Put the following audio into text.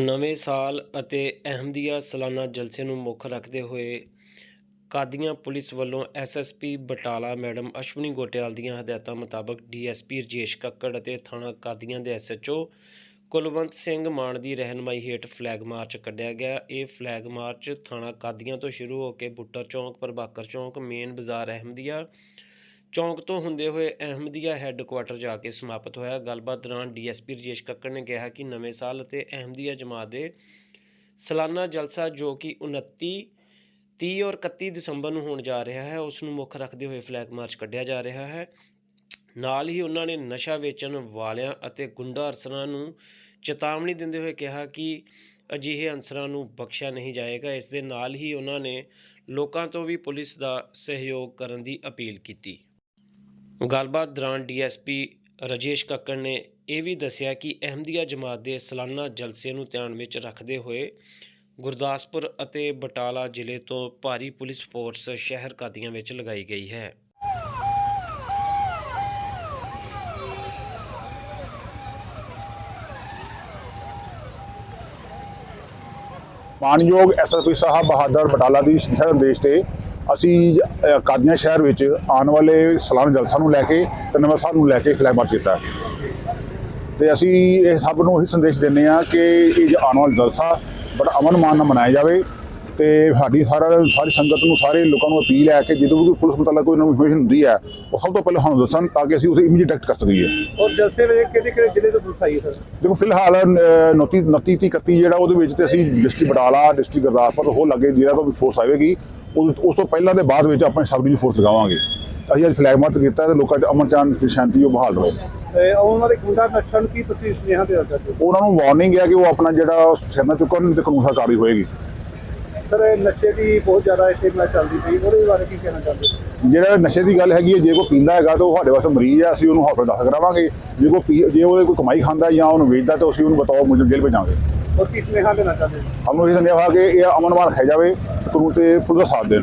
ਨਵੇਂ ਸਾਲ ਅਤੇ ਅਹਿਮਦੀਆ ਸਾਲਾਨਾ ਜਲਸੇ ਨੂੰ ਮੁੱਖ ਰੱਖਦੇ ਹੋਏ ਕਾਦੀਆਂ ਪੁਲਿਸ ਵੱਲੋਂ ਐਸਐਸਪੀ ਬਟਾਲਾ ਮੈਡਮ ਅਸ਼ਵਨੀ ਗੋਟਿਆਲ ਦੀਆਂ ਹਦਾਇਤਾਂ ਮੁਤਾਬਕ ਡੀਐਸਪੀ ਰਜੇਸ਼ ਕੱਕੜ ਅਤੇ ਥਾਣਾ ਕਾਦੀਆਂ ਦੇ ਐਸਐਚਓ ਕੁਲਵੰਤ ਸਿੰਘ ਮਾਨ ਦੀ ਰਹਿਨਮਾਈ ਹੇਠ ਫਲੈਗ ਮਾਰਚ ਕੱਢਿਆ ਗਿਆ। ਇਹ ਫਲੈਗ ਮਾਰਚ ਥਾਣਾ ਕਾਦੀਆਂ ਤੋਂ ਸ਼ੁਰੂ ਹੋ ਕੇ ਬੁੱਟਰ ਚੌਂਕ, ਪ੍ਰਭਾਕਰ ਚੌਂਕ, ਮੇਨ ਬਾਜ਼ਾਰ, ਅਹਿਮਦੀਆ ਚੌਂਕ ਤੋਂ ਹੁੰਦੇ ਹੋਏ ਅਹਿਮਦੀਆ ਹੈੱਡਕੁਆਟਰ ਜਾ ਕੇ ਸਮਾਪਤ ਹੋਇਆ। ਗੱਲਬਾਤ ਦੌਰਾਨ ਡੀਐਸਪੀ ਰਜੇਸ਼ ਕੱਕੜ ਨੇ ਕਿਹਾ ਕਿ ਨਵੇਂ ਸਾਲ ਅਤੇ ਅਹਿਮਦੀਆ ਜਮਾਤ ਦੇ ਸਾਲਾਨਾ ਜਲਸਾ ਜੋ ਕਿ 29 30 ਔਰ 31 ਦਸੰਬਰ ਨੂੰ ਹੋਣ ਜਾ ਰਿਹਾ ਹੈ, ਉਸ ਨੂੰ ਮੁੱਖ ਰੱਖਦੇ ਹੋਏ ਫਲੈਗ ਮਾਰਚ ਕੱਢਿਆ ਜਾ ਰਿਹਾ ਹੈ। ਨਾਲ ਹੀ ਉਹਨਾਂ ਨੇ ਨਸ਼ਾ ਵੇਚਣ ਵਾਲਿਆਂ ਅਤੇ ਗੁੰਡਾ ਅਰਸਰਾਂ ਨੂੰ ਚੇਤਾਵਨੀ ਦਿੰਦੇ ਹੋਏ ਕਿਹਾ ਕਿ ਅਜਿਹੇ ਅਨਸਰਾਂ ਨੂੰ ਬਖਸ਼ਿਆ ਨਹੀਂ ਜਾਏਗਾ। ਇਸ ਦੇ ਨਾਲ ਹੀ ਉਹਨਾਂ ਨੇ ਲੋਕਾਂ ਤੋਂ ਵੀ ਪੁਲਿਸ ਦਾ ਸਹਿਯੋਗ ਕਰਨ ਦੀ ਅਪੀਲ ਕੀਤੀ। ਗੱਲਬਾਤ ਦੌਰਾਨ ਡੀਐਸਪੀ ਰਜੇਸ਼ ਕੱਕੜ ਨੇ ਇਹ ਵੀ ਦੱਸਿਆ ਕਿ ਅਹਿਮਦੀਆ ਜਮਾਤ ਦੇ ਸਾਲਾਨਾ ਜਲਸੇ ਨੂੰ ਧਿਆਨ ਵਿੱਚ ਰੱਖਦੇ ਹੋਏ ਗੁਰਦਾਸਪੁਰ ਅਤੇ ਬਟਾਲਾ ਜ਼ਿਲ੍ਹੇ ਤੋਂ ਭਾਰੀ ਪੁਲਿਸ ਫੋਰਸ ਸ਼ਹਿਰ ਕਾਦੀਆਂ ਵਿੱਚ ਲਗਾਈ ਗਈ ਹੈ। ਮਾਨਯੋਗ ਐਸਐਸਪੀ ਸਾਹਿਬ ਬਹਾਦਰ ਬਟਾਲਾ ਦੀ ਨਿਰਦੇਸ਼ ਤੇ ਅਸੀਂ ਕਾਦੀਆਂ ਸ਼ਹਿਰ ਵਿੱਚ ਆਉਣ ਵਾਲੇ ਸਾਲਾਨਾ ਜਲਸਾ ਨੂੰ ਲੈ ਕੇ ਤੇ ਨਵਾਂ ਸਾਲ ਨੂੰ ਲੈ ਕੇ ਫਲੈਗ ਮਾਰਚ ਕੀਤਾ। ਤੇ ਅਸੀਂ ਇਹ ਸਭ ਨੂੰ ਇਹ ਸੰਦੇਸ਼ ਦਿੰਦੇ ਆ ਕਿ ਇਹ ਆਉਣ ਵਾਲਾ ਜਲਸਾ ਬੜਾ ਅਮਨ ਮਾਨ ਨਾਲ ਮਨਾਇਆ ਜਾਵੇ। ਤੇ ਸਾਡੀ ਸਾਰਾ ਸਾਰੀ ਸੰਗਤ ਨੂੰ ਸਾਰੇ ਲੋਕਾਂ ਨੂੰ ਅਪੀਲ ਹੈ ਕਿ ਜਦੋਂ ਵੀ ਕੋਈ ਪੁਲਿਸ ਮੁਤਲਕ ਕੋਈ ਇਨਫੋਰਮੇਸ਼ਨ ਹੁੰਦੀ ਹੈ ਉਹ ਸਭ ਤੋਂ ਪਹਿਲਾਂ ਸਾਨੂੰ ਦੱਸਣ ਤਾਂ ਕਿ ਅਸੀਂ ਉਸੇ ਇਮੀਡੀਏਟ ਐਕਟ ਕਰ ਸਕੀਏ। ਔਰ ਜਲਸੇ ਵੇਲੇ ਕਿਹੜੇ ਕਿਹੜੇ ਜ਼ਿਲ੍ਹੇ ਤੋਂ ਪੁਲਿਸ ਆਈ ਹੈ ਸਰ? ਦੇਖੋ ਫਿਲਹਾਲ 29 29 30 31 ਜਿਹੜਾ ਉਹਦੇ ਵਿੱਚ ਤੇ ਅਸੀਂ ਡਿਸਟ੍ਰਿਕਟ ਬਟਾਲਾ ਡਿਸਟ੍ਰਿਕਟ ਗੁਰਦਾਸਪੁਰ ਹੋ ਲੱਗੇ ਜਿਹੜਾ ਤੋਂ ਵੀ ਫੋਰਸ ਆਵੇਗੀ। ਉਸ ਤੋਂ ਪਹਿਲਾਂ ਦੇ ਬਾਅਦ ਵਿੱਚ ਆਪਾਂ ਸਬ ਡਿਵੀਜ਼ਨ ਫੋਰਸ ਲਗਾਵਾਂਗੇ। ਅਸੀਂ ਅੱਜ ਫਲੈਗ ਮਾਰਚ ਕੀਤਾ ਤੇ ਲੋਕਾਂ 'ਚ ਅਮਨ ਚਾਨ ਦੀ ਸ਼ਾਂਤੀ ਉਹ ਬਹਾਲ ਰਹੇ। ਤੇ ਆਉਣ ਵਾਲੇ ਗੁੰਡਾ ਨਸ਼ਾ ਨੂੰ ਕੀ ਤੁਸੀਂ ਸੁਨੇਹਾ ਦੇਣਾ ਚਾਹੁੰਦੇ ਹੋ ਉਹਨਾਂ ਨੂੰ ਵਾਰਨਿੰਗ ਹੈ ਕਿ ਉਹ ਆਪਣਾ ਜਿਹੜਾ ਸਿਰ ਨਾ ਚੁੱਕਣ ਤੇ ਕਾਨੂੰਨ ਕਾਰਵਾਈ ਹੋਏਗੀ। ਸਰ ਨਸ਼ੇ ਦੀ ਬਹੁਤ ਜ਼ਿਆਦਾ ਇੱਥੇ ਮੈਂ ਚੱਲਦੀ ਪਈ ਉਹਦੇ ਬਾਰੇ ਕੀ ਕਹਿਣਾ ਚਾਹੁੰਦੇ ਹੋ? ਜਿਹੜਾ ਨਸ਼ੇ ਦੀ ਗੱਲ ਹੈਗੀ ਹੈ ਜੇ ਕੋਈ ਪੀਂਦਾ ਹੈਗਾ ਤਾਂ ਉਹ ਸਾਡੇ ਵਾਸਤੇ ਮਰੀਜ਼ ਹੈ ਅਸੀਂ ਉਹਨੂੰ ਹਸਪਤਾਲ ਦਾਖਲ ਕਰਾਵਾਂਗੇ। ਜੇ ਕੋਈ ਜੇ ਉਹਦੇ ਕੋਈ ਕਮਾਈ ਖਾਂਦਾ ਜਾਂ ਉਹਨੂੰ ਵੇਚਦਾ ਤਾਂ ਅਸੀਂ ਉਹਨੂੰ ਬਤਾਓ ਮੁਜਬ ਜੇਲ੍ਹ ਭੇਜਾਂਗੇ। ਔਰ ਕੀ ਸੁਨੇਹਾ ਦੇਣਾ ਚਾਹੁੰਦੇ ਹੋ? ਸਾਨੂੰ ਇਹ ਆ ਕਿ ਇਹ ਅਮਨ ਮਾਨ ਰੱਖਿਆ ਜਾਵੇ ਕਾਨੂੰਨ ਤੇ ਪੁਲਿਸ ਸਾਥ ਦੇਣ।